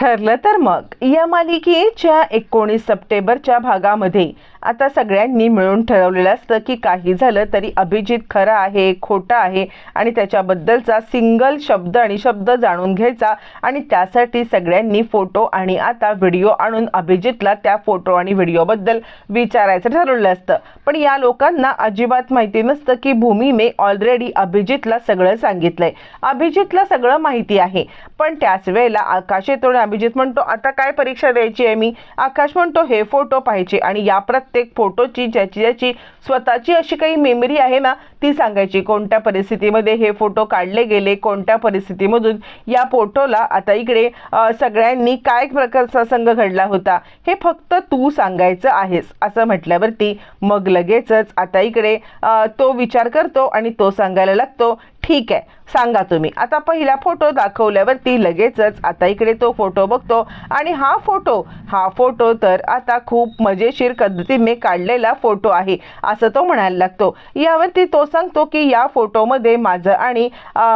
ठरलं तर मग. या मालिकेच्या एकोणीस सप्टेंबरच्या भागामध्ये आता सगळ्यांनी मिळून ठरवलेलं असतं की काही झालं तरी अभिजित खरा आहे खोटा आहे आणि त्याच्याबद्दलचा सिंगल शब्द आणि शब्द जाणून घ्यायचा आणि त्यासाठी सगळ्यांनी फोटो आणि आता व्हिडिओ आणून अभिजितला त्या फोटो आणि व्हिडिओबद्दल विचारायचं ठरवलं असतं. पण या लोकांना अजिबात माहिती नसतं की भूमीने ऑलरेडी अभिजितला सगळं सांगितलंय. अभिजितला सगळं माहिती आहे. पण त्याच वेळेला आकाश येतो आणि अभिजित म्हणतो आता काय परीक्षा द्यायची आहे मी? आकाश म्हणतो हे फोटो पाहिजे आणि या प्रत्येक फोटोची ज्याची ज्याची स्वतःची अशी काही मेमरी आहे ना ती सांगायची कोणत्या परिस्थितीमध्ये हे फोटो काढले गेले कोणत्या परिस्थितीमधून या फोटोला आता इकडे सगळ्यांनी काय प्रकारचा संघ घडला होता हे फक्त तू सांगायचं आहेस असं म्हटल्यावरती मग लगेचच आता इकडे तो विचार करतो आणि तो सांगायला लागतो ठीक आहे सांगा तुम्ही. आता पहिला फोटो दाखवल्यावरती लगेचच आता इकडे तो फोटो बघतो आणि हा फोटो हा फोटो तर आता खूप मजेशीर पद्धतीने काढलेला फोटो आहे असं तो म्हणायला लागतो. यावरती तो सांगतो की या फोटोमध्ये माझं आणि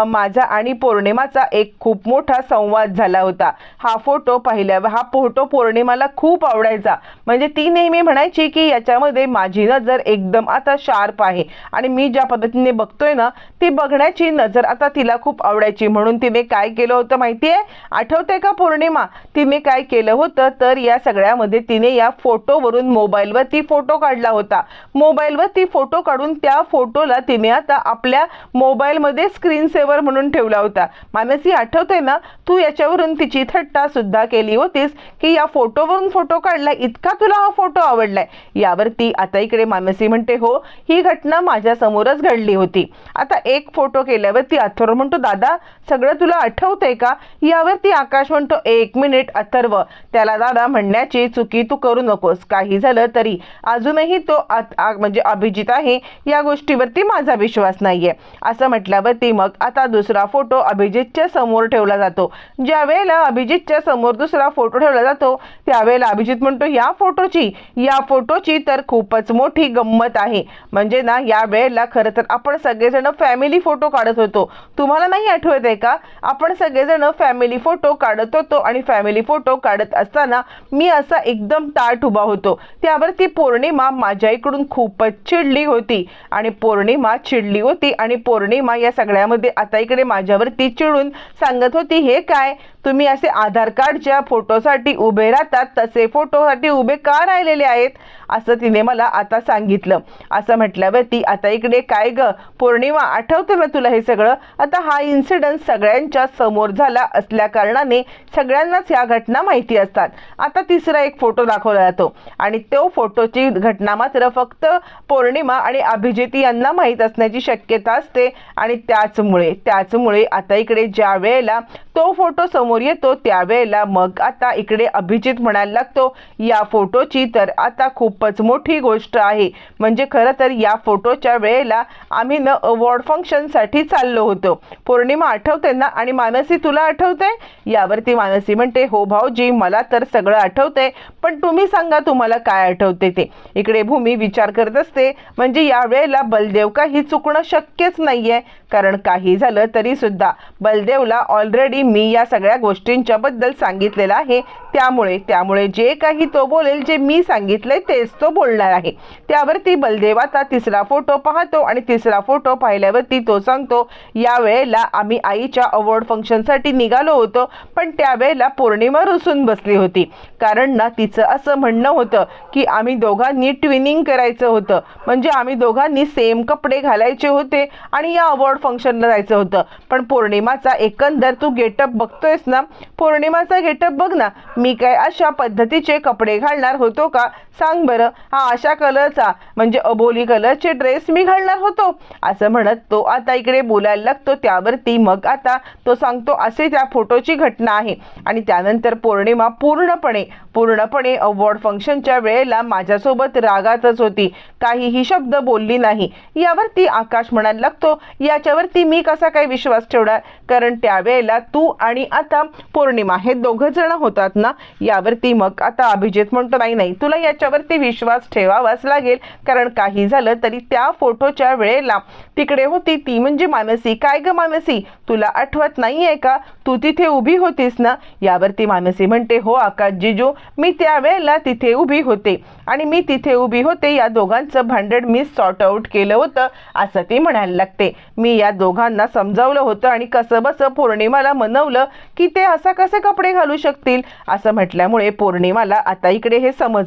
माझा आणि पौर्णिमाचा एक खूप मोठा संवाद झाला होता. हा फोटो पाहिल्यावर हा फोटो पौर्णिमाला खूप आवडायचा. म्हणजे ती नेहमी म्हणायची की याच्यामध्ये माझी नजर एकदम आता शार्प आहे. आणि मी ज्या पद्धतीने बघतोय ना ती बघण्याची नजर आता तिला खूप आवडायची. म्हणून तिने काय केलं होतं माहिती आहे आठवते का पौर्णिमा? तिने काय केलं होतं? तर या सगळ्यामध्ये तिने या फोटोवरून मोबाईलवरती फोटो काढला होता. मोबाईलवरती फोटो काढून त्या फोटोला तिने आता आपल्या मोबाईलमध्ये स्क्रीन सेवर म्हणून ठेवला होता. मानसी आठवते ना तू याच्यावरून तिची थट्टा सुद्धा केली होतीस की या फोटोवरून फोटो काढला इतका तुला हा फोटो आवडलाय. यावरती आता इकडे मानसी म्हणते हो ही घटना माझ्या समोरच घडली होती. आता एक फोटो केल्यावरती अथर्व म्हणतो दादा सगळं तुला आठवतंय का? यावरती आकाश म्हणतो एक मिनिट अथर्व. त्याला दादा म्हणण्याची चुकी तू करू नकोस. काही झालं तरी अजूनही तो आत- आ- म्हणजे अभिजित आहे या गोष्टीवरती माझा विश्वास नाहीये. असं म्हटल्यावरती मग आता दुसरा फोटो अभिजितच्या समोर ठेवला जातो. ज्या वेळेला अभिजितच्या समोर दुसरा फोटो ठेवला जातो त्यावेळेला अभिजित म्हणतो या फोटोची या फोटोची तर खूपच मोठी गंमत आहे. म्हणजे ना या वेळेला खरं तर आपण सगळेजण फॅमिली फोटो काढत होतो. तुम्हाला नाही आठवत आहे का? आपण सगळेजण फॅमिली फोटो काढत होतो आणि फॅमिली फोटो काढत असताना मी असा एकदम ताट उभा होतो. त्यावरती पौर्णिमा माझ्या इकडून खूपच चिडली होती आणि पौर्णिमा चिडली होती आणि पौर्णिमा या सगळ्यामध्ये आता इकडे माझ्यावरती चिडून सांगत होती हे काय? तुम्ही असे आधार कार्डच्या फोटोसाठी उभे राहतात तसे फोटोसाठी उभे का राहिलेले आहेत? असं तिने मला आता सांगितलं. असं म्हटल्यावरती आता इकडे काय ग? पौर्णिमा आठवतं ना तुला हे सगळं? आता हा इन्सिडन्स सगळ्यांच्या समोर झाला असल्या कारणाने सगळ्यांनाच ह्या घटना माहिती असतात. आता तिसरा एक फोटो दाखवला जातो. आणि तो फोटोची घटना मात्र फक्त पौर्णिमा आणि अभिजित यांना माहीत असण्याची शक्यता असते. आणि त्याचमुळे त्याचमुळे आता इकडे ज्या वेळेला तो फोटो समोर येतो त्यावेळेला मग आता इकडे अभिजित म्हणायला लागतो या फोटोची तर आता खूपच मोठी गोष्ट आहे. म्हणजे खरं तर या फोटोच्या वेळेला आम्ही न अवॉर्ड फंक्शनसाठी चाललो होतो. पौर्णिमा आठवते ना आणि मानसी तुला आठवते? यावरती मानसी म्हणते हो भाऊजी मला तर सगळं आठवतंय पण तुम्ही सांगा तुम्हाला काय आठवते ते. इकडे भूमी विचार करत असते म्हणजे या वेळेला बलदेव काही चुकणं शक्यच नाहीये? कारण काही झालं तरी सुद्धा बलदेवला ऑलरेडी मी या सगळ्या गोष्टींच्या बद्दल सांगितलेलं आहे. त्यामुळे त्यामुळे जे काही तो बोलेल जे मी सांगितले तेच तो बोलणार आहे. त्यावरती बलदेवाचा तिसरा फोटो पाहतो आणि तिसरा फोटो पाहिल्यावरती तो सांगतो या वेळेला आम्ही आईच्या अवॉर्ड फंक्शनसाठी निघालो होतो पण त्यावेळेला पौर्णिमा रुसून बसली होती. कारण ना तिचं असं म्हणणं होतं की आम्ही दोघांनी ट्विनिंग करायचं होतं. म्हणजे आम्ही दोघांनी सेम कपडे घालायचे होते आणि या अवॉर्ड फंक्शनला जायचं होतं. पण पौर्णिमाचा एकंदर तू गेटअप बघतोयस ना पौर्णिमाचा गेटअप बघ ना मी काय अशा पद्धतीचे कपडे घालणार होतो का? सांग बरं. हा अशा कलरचा म्हणजे अबोली कलरचे ड्रेस मी घालणार होतो. असं म्हणत तो आता इकडे बोलायला लागतो त्यावरती मग आता तो सांगतो असे त्या फोटोची घटना आहे. आणि त्यानंतर पौर्णिमा पूर्णपणे पूर्णपणे अवॉर्ड फंक्शनच्या वेळेला माझ्यासोबत रागातच होती. काहीही शब्द बोलली नाही. यावरती आकाश म्हणायला लागतो याच्यावरती मी कसा काही विश्वास ठेवणार? कारण त्यावेळेला तू आणि आता पौर्णिमा हे दोघं जण होतात ना? यावरती मग आता अभिजित म्हणतो नाही नाही तुला याच्यावरती विश्वास ठेवावाच लागेल. कारण काही झालं तरी त्या फोटोच्या वेळेला तिकडे होती ती म्हणजे मानसी. काय ग मानसी? तुला आठवत नाहीये का? तू तिथे उभी होतीस ना? यावरती मानसी म्हणते हो आकाश जिजू मी त्यावेळेला तिथे उभी होते. आणि मी तिथे उभी होते या दोघांचं भांडण मी सॉर्ट आऊट केलं होतं असं ती म्हणायला लागते. मी या दोघांना समजावलं होतं आणि कसं बसं पौर्णिमाला मनवलं की ते असं कसे कपडे घालू शकतील असं म्हटल्यामुळे पौर्णिमाला आता इकडे हे समज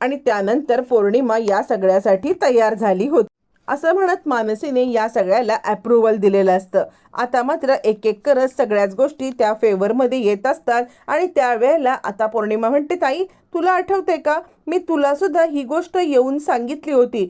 आणि त्यानंतर पौर्णिमा या सगळ्यासाठी तयार झाली होती. असं म्हणत मानसीने या सगळ्याला अप्रुव्हल दिलेलं असतं. आता मात्र एक एक करत सगळ्याच गोष्टी त्या फेवरमध्ये येत असतात आणि त्यावेळेला आता पौर्णिमा म्हणते ताई तुला आठवते का? मी तुलासुद्धा ही गोष्ट येऊन सांगितली होती.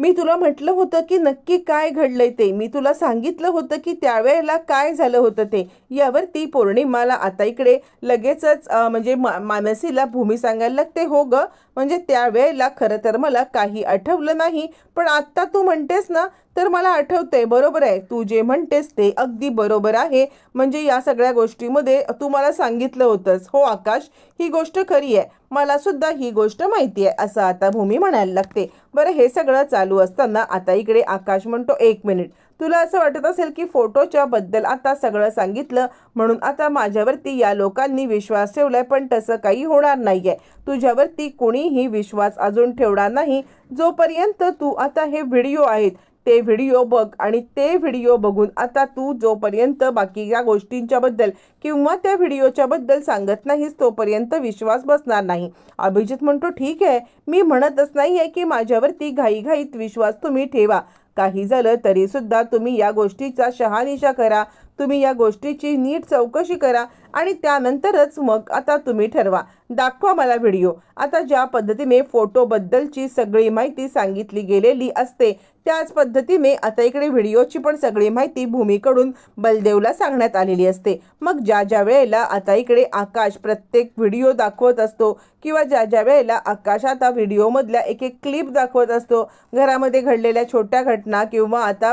मी तुला म्हटलं होतं की नक्की काय घडलंय ते. मी तुला सांगितलं होतं की त्यावेळेला काय झालं होतं ते. यावर ती पौर्णिमाला आता इकडे लगेचच म्हणजे मा मानसीला भूमी सांगायला लागते हो ग म्हणजे त्यावेळेला खरं तर मला काही आठवलं नाही पण आत्ता तू म्हणतेस ना तर मला आठवतंय बरोबर आहे. तू जे म्हणतेस ते अगदी बरोबर आहे. म्हणजे या सगळ्या गोष्टीमध्ये तू मला सांगितलं होतंस. हो आकाश ही गोष्ट खरी आहे. मला सुद्धा ही गोष्ट माहिती आहे असं आता भूमी म्हणायला लागते. बरं हे सगळं चालू असताना आता इकडे आकाश म्हणतो एक मिनिट. तुला असं वाटत असेल की फोटोच्या बद्दल आता सगळं सांगितलं? म्हणून आता माझ्यावरती या लोकांनी विश्वास ठेवलाय पण तसं काही होणार नाही आहे तुझ्यावरती कुणीही विश्वास अजून ठेवणार नाही. जोपर्यंत तू आता हे व्हिडिओ आहेत ते व्हिडिओ बघ आणि ते व्हिडिओ बघून आता तू जोपर्यंत बाकी या गोष्टींच्याबद्दल किंवा त्या व्हिडिओच्याबद्दल सांगत नाहीस तोपर्यंत विश्वास बसणार नाही. अभिजित म्हणतो ठीक आहे. मी म्हणतच नाही आहे की माझ्यावरती घाईघाईत विश्वास तुम्ही ठेवा. काही झालं तरीसुद्धा तुम्ही या गोष्टीचा शहानिशा करा. तुम्ही या गोष्टीची नीट चौकशी करा आणि त्यानंतरच मग आता तुम्ही ठरवा. दाखवा मला व्हिडिओ. आता ज्या पद्धतीने फोटोबद्दलची सगळी माहिती सांगितली गेलेली असते त्याच पद्धतीने आता इकडे व्हिडिओची पण सगळी माहिती भूमीकडून बलदेवला सांगण्यात आलेली असते. मग ज्या ज्या वेळेला आता इकडे आकाश प्रत्येक व्हिडिओ दाखवत असतो किंवा ज्या ज्या वेळेला आकाश आता व्हिडिओमधल्या एक एक क्लिप दाखवत असतो घरामध्ये घडलेल्या छोट्या घटना किंवा आता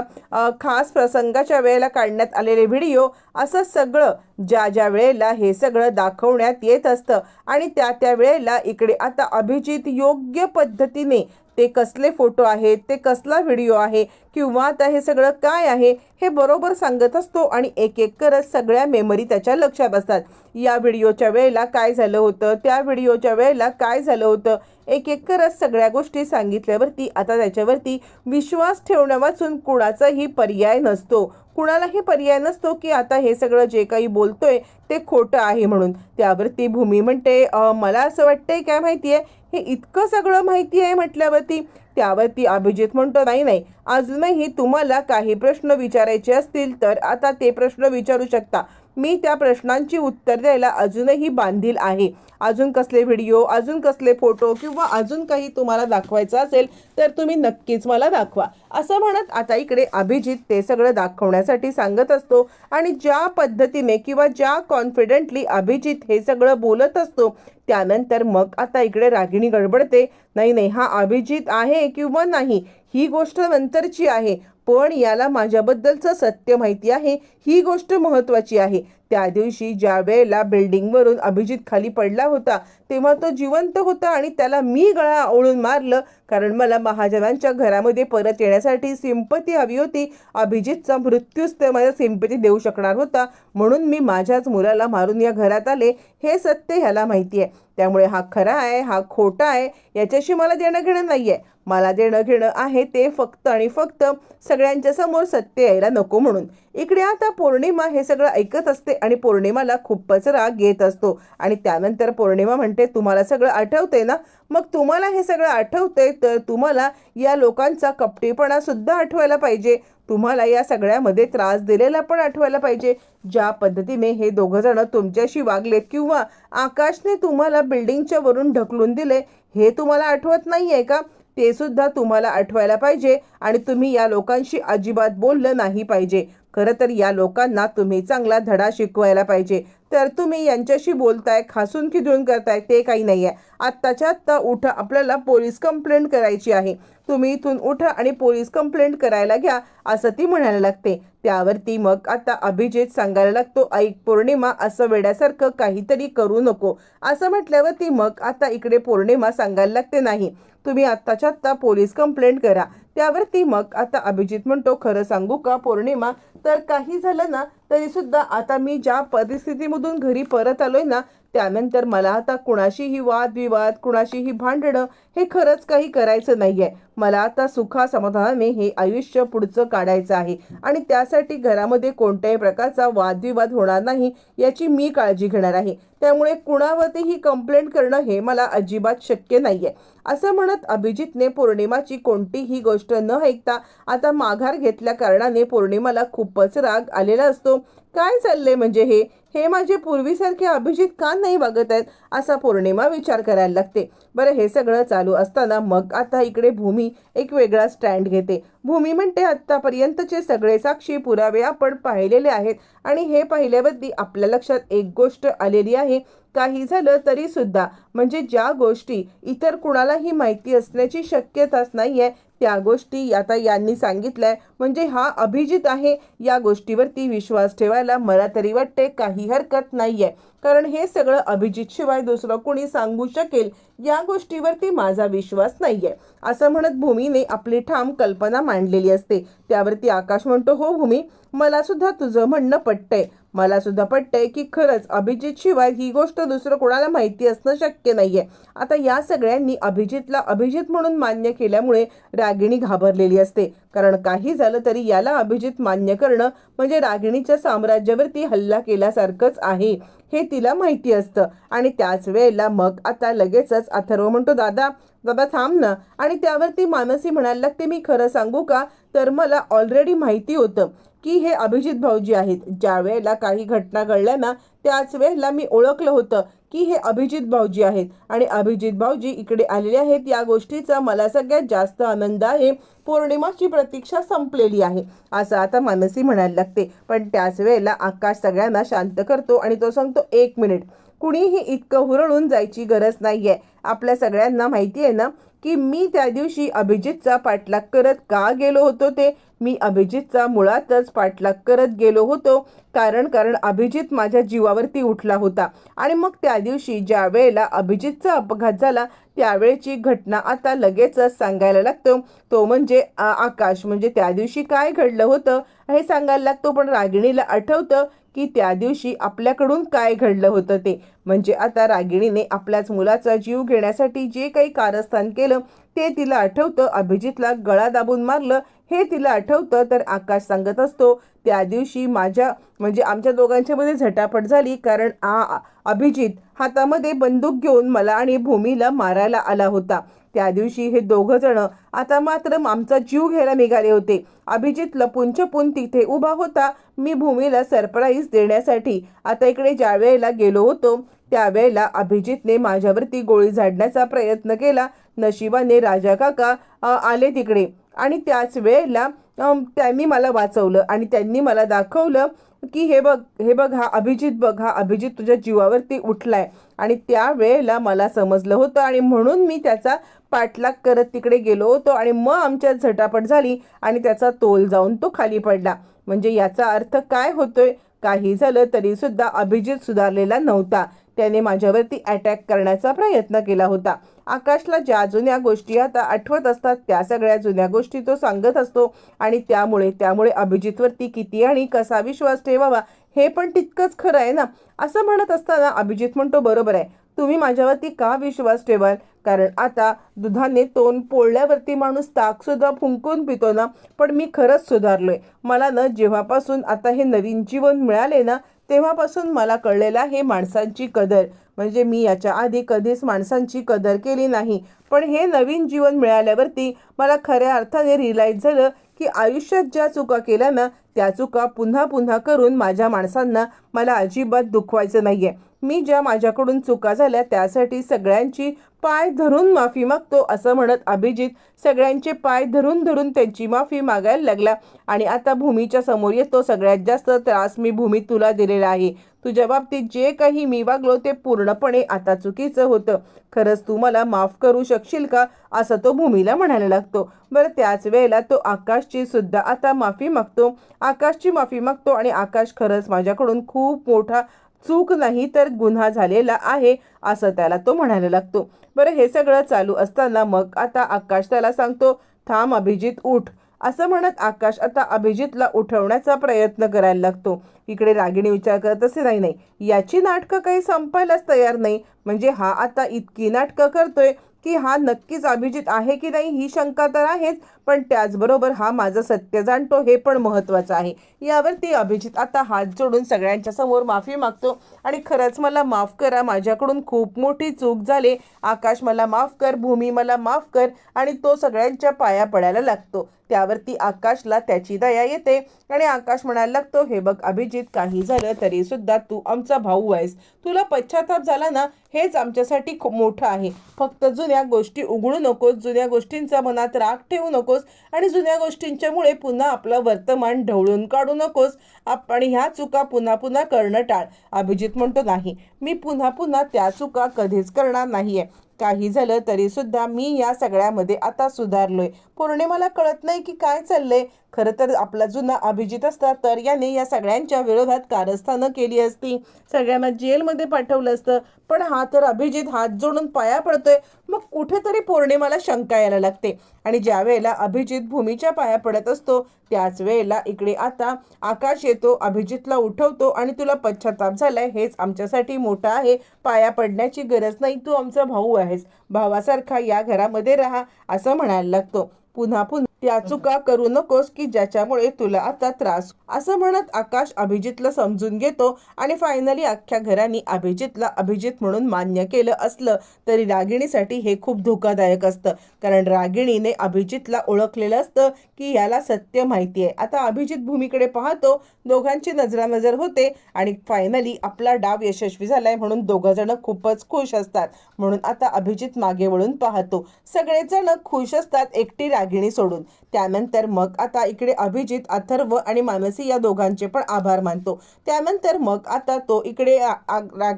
खास प्रसंगाच्या वेळेला काढण्यात आलेले व्हिडिओ असं सगळं ज्या ज्या वेळेला हे सगळं दाखवण्यात येत असतं आणि त्या त्या वेळेला इकडे आता अभिजित योग्य पद्धतीने ते कसले फोटो आहेत ते कसला व्हिडिओ आहे किंवा आता हे सगळं काय आहे हे बरोबर सांगत असतो आणि एक एक करत सगळ्या मेमरी त्याच्या लक्षात असतात. या व्हिडिओच्या वेळेला काय झालं होतं त्या व्हिडिओच्या वेळेला काय झालं होतं एक एक करत सगळ्या गोष्टी सांगितल्यावरती आता त्याच्यावरती विश्वास ठेवण्या वाचून कुणाचाही पर्याय नसतो. कुणालाही पर्याय नसतो की आता हे सगळं जे काही बोलतोय ते खोटं आहे म्हणून. त्यावरती भूमी म्हणते मला असं वाटतंय काय माहिती आहे हे इतकं सगळं माहिती आहे म्हटल्यावरती त्यावरती अभिजित म्हणतो नाही नाही अजूनही तुम्हाला काही प्रश्न विचारायचे असतील तर आता ते प्रश्न विचारू शकता. मी त्या प्रश्नांची उत्तर द्यायला अजूनही बांधील आहे. अजून कसले व्हिडिओ अजून कसले फोटो किंवा अजून काही तुम्हाला दाखवायचं असेल तर तुम्ही नक्कीच मला दाखवा. असं म्हणत आता इकडे अभिजित ते सगळं दाखवण्यासाठी सांगत असतो आणि ज्या पद्धतीने किंवा ज्या कॉन्फिडेंटली अभिजित हे सगळं बोलत असतो त्यानंतर मग आता इकडे रागिणी गडबडते. नाही नाही हा अभिजित आहे किंवा नाही ही गोष्ट नंतरची आहे. पण याला माझ्याबद्दलचं सत्य माहिती आहे. ही गोष्ट महत्त्वाची आहे. त्या दिवशी ज्या वेळेला बिल्डिंगवरून अभिजित खाली पडला होता तेव्हा तो जिवंत होता आणि त्याला मी गळा ओळून मारलं. कारण मला महाजनांच्या घरामध्ये परत येण्यासाठी सिंपती हवी होती. अभिजितचा मृत्यूच ते मला सिंपती देऊ शकणार होता. म्हणून मी माझ्याच मुलाला मारून या घरात आले. हे सत्य ह्याला माहिती आहे त्यामुळे हा खरा आहे हा खोटा आहे याच्याशी मला देणं घेणं नाही आहे मला देणं घेणं आहे ते फक्त आणि फक्त सगळ्यांच्या समोर सत्य यायला नको म्हणून. इकडे आता पौर्णिमा हे सगळं ऐकत असते आणि पौर्णिमाला खूपच राग येत असतो. आणि त्यानंतर पौर्णिमा म्हणते तुम्हाला सगळं आठवते ना? मग तुम्हाला हे सगळं आठवते तर तुम्हाला या लोकांचा कपटीपणा सुद्धा आठवायला पाहिजे. तुम्हाला या सगळ्यामध्ये त्रास दिलेला पण आठवायला पाहिजे. ज्या पद्धतीने हे दोघं जण तुमच्याशी वागलेत किंवा आकाशने तुम्हाला बिल्डिंगच्या वरून ढकलून दिले हे तुम्हाला आठवत नाही आहे का? ते सुद्धा तुम्हाला आठवायला पाहिजे आणि तुम्ही या लोकांशी अजिबात बोललं नाही पाहिजे. खरं तर या लोकांना तुम्ही चांगला धडा शिकवायला पाहिजे. तर तुम्ही यांच्याशी बोलताय खासून खिदळून करताय ते काही नाही आहे आत्ताच्या आत्ता उठा आपल्याला पोलीस कंप्लेंट करायची आहे. तुम्ही इथून उठा आणि पोलीस कंप्लेंट करायला घ्या असं ती म्हणायला लागते. त्यावरती मग आता अभिजित सांगायला लागतो ऐक पौर्णिमा असं वेड्यासारखं काहीतरी करू नको. असं म्हटल्यावरती मग आता इकडे पौर्णिमा सांगायला लागते नाही तुम्ही आत्ताच्या आत्ता पोलीस कंप्लेंट करा. त्यावरती मग आता अभिजित म्हणतो खरं सांगू का पौर्णिमा? तर काही झालं ना तरीसुद्धा आता मी ज्या परिस्थितीमधून घरी परत आलोय ना त्यानंतर मला आता कुणाशीही वादविवाद कुणाशीही भांडणं हे खरंच काही करायचं नाही आहे मला आता सुखासमाधानाने हे आयुष्य पुढचं काढायचं आहे. आणि त्यासाठी घरामध्ये कोणत्याही प्रकारचा वादविवाद होणार नाही याची मी काळजी घेणार आहे. त्यामुळे कुणावरतीही कंप्लेंट करणं हे मला अजिबात शक्य नाही आहे असं म्हणत अभिजितने पौर्णिमाची कोणतीही गोष्ट न ऐकता आता माघार घेतल्या कारणाने पौर्णिमाला खूपच राग आलेला असतो. काय चाललंय म्हणजे हे? हे माझे पूर्वीसारखे अभिजित का नाही वागत आहेत? असा पौर्णिमा विचार करायला लागते. बरं हे सगळं चालू असताना मग आता इकडे भूमी एक वेगळा स्टँड घेते. भूमी म्हणते आत्तापर्यंतचे सगळे साक्षी पुरावे आपण पाहिलेले आहेत आणि हे पाहिल्यावरती आपल्या लक्षात एक गोष्ट आलेली आहे. काही झालं तरी सुद्धा म्हणजे ज्या गोष्टी इतर कुणालाही माहिती असण्याची शक्यताच नाही आहे त्या गोष्टी आता यांनी सांगितल्या. म्हणजे हा अभिजित आहे या गोष्टीवरती विश्वास ठेवायला मला तरी वाटते काही हरकत नाही आहे कारण हे सगळं अभिजितशिवाय दुसरं कोणी सांगू शकेल या गोष्टीवरती माझा विश्वास नाही आहे असं म्हणत भूमीने आपली ठाम कल्पना मांडलेली असते. त्यावरती आकाश म्हणतो हो भूमी मलासुद्धा तुझं म्हणणं पटतंय. मला सुद्धा पटतंय की खरंच अभिजित शिवाय ही गोष्ट दुसरं कोणाला माहिती असणं शक्य नाहीये. आता या सगळ्यांनी अभिजितला अभिजित म्हणून मान्य केल्यामुळे रागिणी घाबरलेली असते. कारण काही झालं तरी याला अभिजित मान्य करणं म्हणजे रागिणीच्या साम्राज्यावरती हल्ला केल्यासारखंच आहे. हे तिला माहिती असतं. आणि त्याच वेळेला मग आता लगेचच अथर्व म्हणतो दादा दादा थांब ना. आणि त्यावरती मानसी म्हणायला लागते मी खरं सांगू का? तर मला ऑलरेडी माहिती होतं. की हे अभिजित भाऊजी आहेत. ज्या वेळेला काही घटना घडल्या ना त्याच वेळेला मी ओळखलं होतं की हे अभिजित भाऊजी आहेत. आणि अभिजित भाऊजी इकडे आलेले आहेत. या गोष्टीचा मला सगळ्यात जास्त आनंद आहे. पौर्णिमाची प्रतीक्षा संपलेली आहे. असं आता मानसी म्हणायला लागते. पण त्याच वेळेला आकाश सगळ्यांना शांत करतो आणि तो सांगतो एक मिनिट. कुणीही इतकं हुरळून जायची गरज नाही आहे आपल्या सगळ्यांना माहिती आहे ना की मी त्या दिवशी अभिजितचा पाठलाग करत का गेलो होतो ते? मी अभिजितचा मुळातच पाठलाग करत गेलो होतो. कारण कारण अभिजित माझ्या जीवावरती उठला होता. आणि मग त्या दिवशी ज्या वेळेला अभिजितचा अपघात झाला त्यावेळेची घटना आता लगेचच सांगायला लागतो. तो म्हणजे आकाश. म्हणजे त्या दिवशी काय घडलं होतं हे सांगायला लागतो पण रागिणीला आठवतं की त्या दिवशी आपल्याकडून काय घडलं होतं ते. म्हणजे आता रागिणीने आपल्याच मुलाचा जीव घेण्यासाठी जे काही कारस्थान केलं ते तिला आठवतं. अभिजितला गळा दाबून मारलं हे तिला आठवतं. तर आकाश सांगत असतो त्या दिवशी माझ्या म्हणजे आमच्या दोघांच्यामध्ये झटापट झाली कारण आ अभिजित हातामध्ये बंदूक घेऊन मला आणि भूमीला मारायला आला होता. त्या दिवशी हे दोघंजणं आता मात्र आमचा जीव घ्यायला निघाले होते. अभिजित लपून छपून तिथे उभा होता. मी भूमीला सरप्राईज देण्यासाठी आता इकडे ज्या वेळेला गेलो होतो त्यावेळेला अभिजितने माझ्यावरती गोळी झाडण्याचा प्रयत्न केला. नशिबाने राजा काका आले तिकडे. आणि त्याच वेळेला त्यांनी मला वाचवलं आणि त्यांनी मला दाखवलं की हे बघ हे बघ हा अभिजित बघ हा अभिजित तुझ्या जीवावरती उठलाय. आणि त्या वेळेला मला समजलं होतं आणि म्हणून मी त्याचा पाठलाग करत तिकडे गेलो होतो आणि मग आमच्यात झटापट झाली आणि त्याचा तोल जाऊन तो खाली पडला. म्हणजे याचा अर्थ काय होतोय? काही झालं तरीसुद्धा अभिजित सुधारलेला नव्हता. त्याने माझ्यावरती अटॅक करण्याचा प्रयत्न केला होता. आकाशला ज्या जुन्या गोष्टी आता आठवत असतात त्या सगळ्या जुन्या गोष्टी तो सांगत असतो आणि त्यामुळे त्यामुळे अभिजितवरती किती आणि कसा विश्वास ठेवावा हे पण तितकंच खरं आहे ना? असं म्हणत असताना अभिजित म्हणतो बरोबर आहे. तुम्ही माझ्यावरती का विश्वास ठेवाल? कारण आता दुधाने तोंड पोळल्यावरती माणूस ताकसुद्धा फुंकून पितो ना? पण मी खरंच सुधारलो आहे मला ना जेव्हापासून आता हे नवीन जीवन मिळाले ना तेव्हापासून मला कळलेलं आहे माणसांची कदर. म्हणजे मी याच्या आधी कधीच माणसांची कदर केली नाही. पण हे नवीन जीवन मिळाल्यावरती मला खऱ्या अर्थाने रिलाईज झालं की आयुष्यात ज्या चुका केल्या ना त्या चुका पुन्हा पुन्हा करून माझ्या माणसांना मला अजिबात दुखवायचं नाही आहे मी ज्या माझ्याकडून चुका झाल्या त्यासाठी सगळ्यांची पाय धरून माफी मागतो असं म्हणत अभिजित सगळ्यांचे पाय धरून धरून त्यांची माफी मागायला लागला. आणि आता भूमीच्या समोर येतो. सगळ्यात जास्त त्रास मी भूमी तुला दिलेला आहे. तुझ्या बाबतीत जे काही मी वागलो ते पूर्णपणे आता चुकीचं होतं. खरंच तू मला माफ करू शकशील का असं तो भूमीला म्हणायला लागतो. बरं त्याच वेळेला तो आकाशची सुद्धा आता माफी मागतो. आकाशची माफी मागतो आणि आकाश खरंच माझ्याकडून खूप मोठा चूक नाही तर गुन्हा झालेला आहे असं त्याला तो म्हणायला लागतो. बरं हे सगळं चालू असताना मग आता आकाश त्याला सांगतो थांब अभिजित उठ. असं म्हणत आकाश आता अभिजितला उठवण्याचा प्रयत्न करायला लागतो. इकडे रागिणी विचार करत असे नाही नाही याची नाटकं काही संपायलाच तयार नाही. म्हणजे हा आता इतकी नाटकं करतोय की हा नक्कीच अभिजित आहे की नाही ही शंका तर आहेच पण त्याचबरोबर हा माझं सत्य जाणतो हे पण महत्त्वाचं आहे. यावरती अभिजित आता हात जोडून सगळ्यांच्या समोर माफी मागतो आणि खरंच मला माफ करा माझ्याकडून खूप मोठी चूक झाली. आकाश मला माफ कर भूमी मला माफ कर आणि तो सगळ्यांच्या पाया पडायला लागतो. त्यावरती आकाशला त्याची दया येते. आणि आकाश म्हणायला लागतो हे बघ अभिजित काही झालं तरी सुद्धा तू आमचा भाऊ आहेस. तुला पश्चाताप झाला ना हेच आमच्यासाठी खूप मोठं आहे. फक्त जुन्या गोष्टी उघडू नकोस जुन्या गोष्टींचा मनात राग ठेवू नकोस आणि जुन्या गोष्टींच्यामुळे पुन्हा आपलं वर्तमान ढवळून काढू नकोस. आप आणि ह्या चुका पुन्हा पुन्हा करणं टाळ. अभिजित म्हणतो नाही मी पुन्हा पुन्हा त्या चुका कधीच करणार नाही आहे काही झालं तरी सुद्धा मी या सगळ्यामध्ये आता सुधारलोय. पौर्णिमाला कळत नाही की काय चाललंय. खरं तर आपला जुना अभिजित असता तर याने या सगळ्यांच्या विरोधात कारस्थानं केली असती. सगळ्यांना जेलमध्ये पाठवलं असतं. पण हा तर अभिजित हात जोडून पाया पडतोय. मग कुठेतरी पौर्णिमाला शंका यायला लागते. आणि ज्या वेळेला अभिजित भूमीच्या पाया पडत असतो त्याच वेळेला इकडे आता आकाश येतो अभिजितला उठवतो आणि तुला पश्चाताप झालाय हेच आमच्यासाठी मोठं आहे. पाया पडण्याची गरज नाही. तू आमचा भाऊ आहे. आहेस. भावासारखा या घरामध्ये राहा असं म्हणायला लागतो. पुन्हा पुन्हा त्या चुका करू नकोस की ज्याच्यामुळे तुला आता त्रास असं म्हणत आकाश अभिजितला समजून घेतो आणि फायनली अख्ख्या घराने अभिजितला अभिजित म्हणून मान्य केलं असलं तरी रागिणीसाठी हे खूप धोकादायक असतं. कारण रागिणीने अभिजितला ओळखलेलं असतं की याला सत्य माहिती आहे. आता अभिजित भूमीकडे पाहतो दोघांची नजरानजर होते आणि फायनली आपला डाव यशस्वी झालाय म्हणून दोघंजणं खूपच खुश असतात. म्हणून आता अभिजित मागे वळून पाहतो. सगळेजण खुश असतात एकटी रागिणी सोडून. त्यानंतर मग आता इकडे अभिजित अथर्व आणि मानसी या दोघांचे पण आभार मानतो. त्यानंतर मग आता तो इकडे आ- आ- राग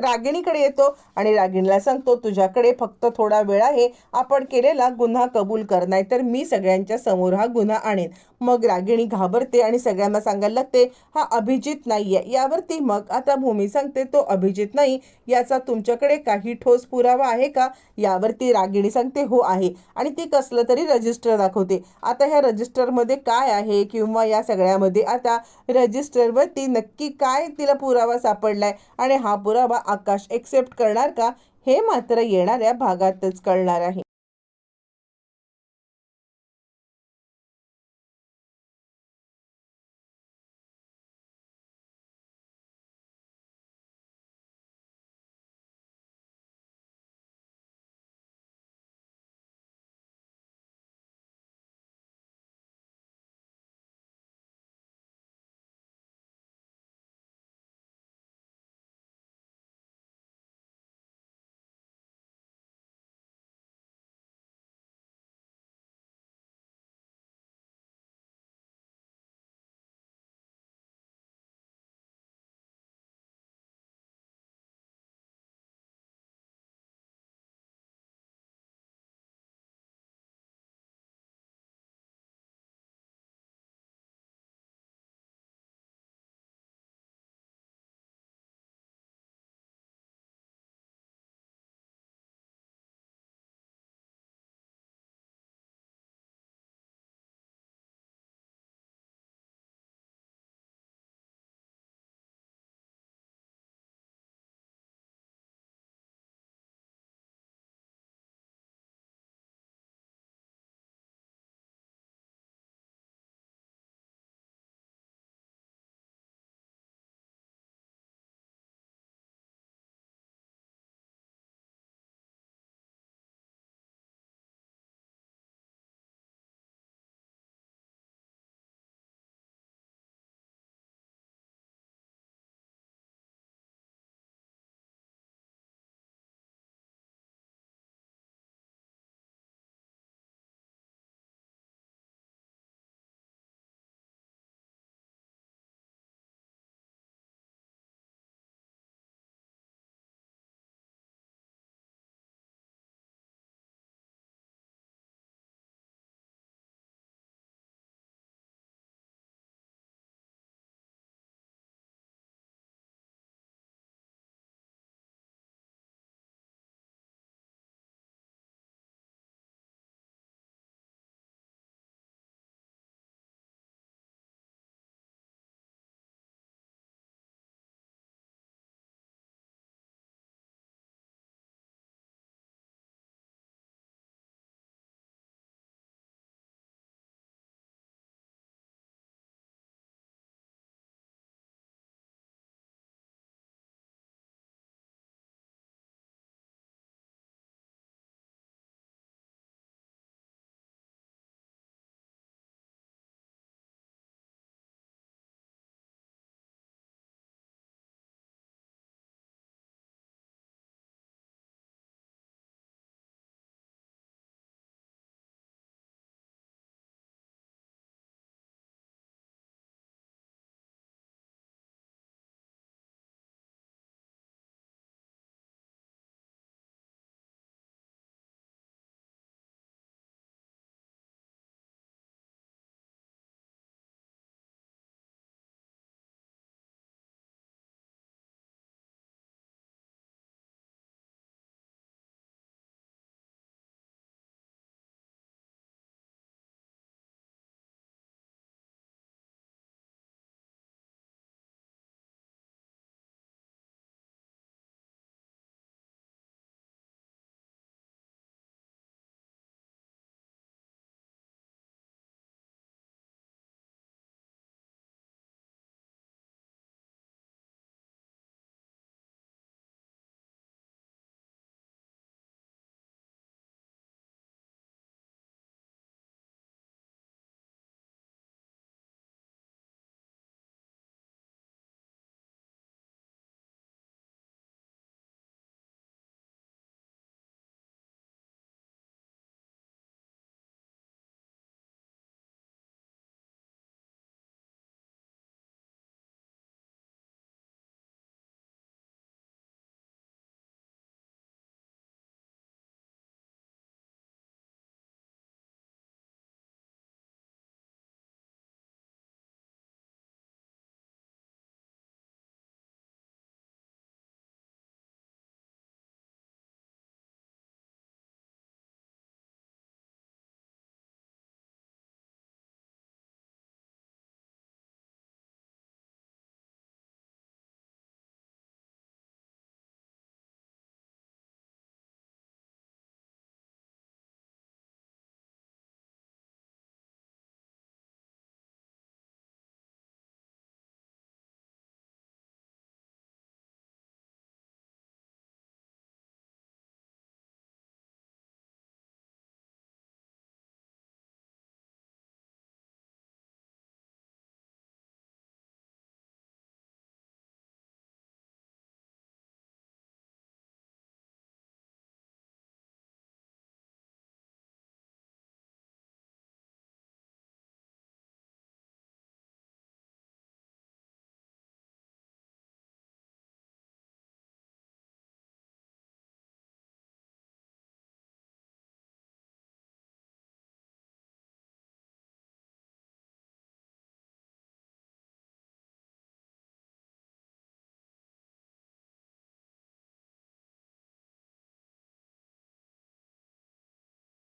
रागिणीकडे येतो आणि रागिणीला सांगतो तुझ्याकडे फक्त थोडा वेळ आहे आपण केलेला गुन्हा कबूल कर नाहीतर मी सगळ्यांच्या समोर हा गुन्हा आणेन. मग रागिणी घाबरते आणि सगळ्यांना सांगायला लागते हा अभिजित आहे यावरती मग आता भूमी सांगते तो अभिजित नाही याचा तुमच्याकडे काही ठोस पुरावा आहे का? यावरती रागिणी सांगते हो आहे. आणि ती कसलं तरी रजिस्टर दाखवते. आता ह्या रजिस्टरमध्ये काय आहे किंवा या सगळ्यामध्ये आता रजिस्टरवरती नक्की काय तिला पुरावा सापडलाय आणि हा पुरावा आकाश एक्सेप्ट करणार का हे मात्र येणाऱ्या भागातच कळणार आहे.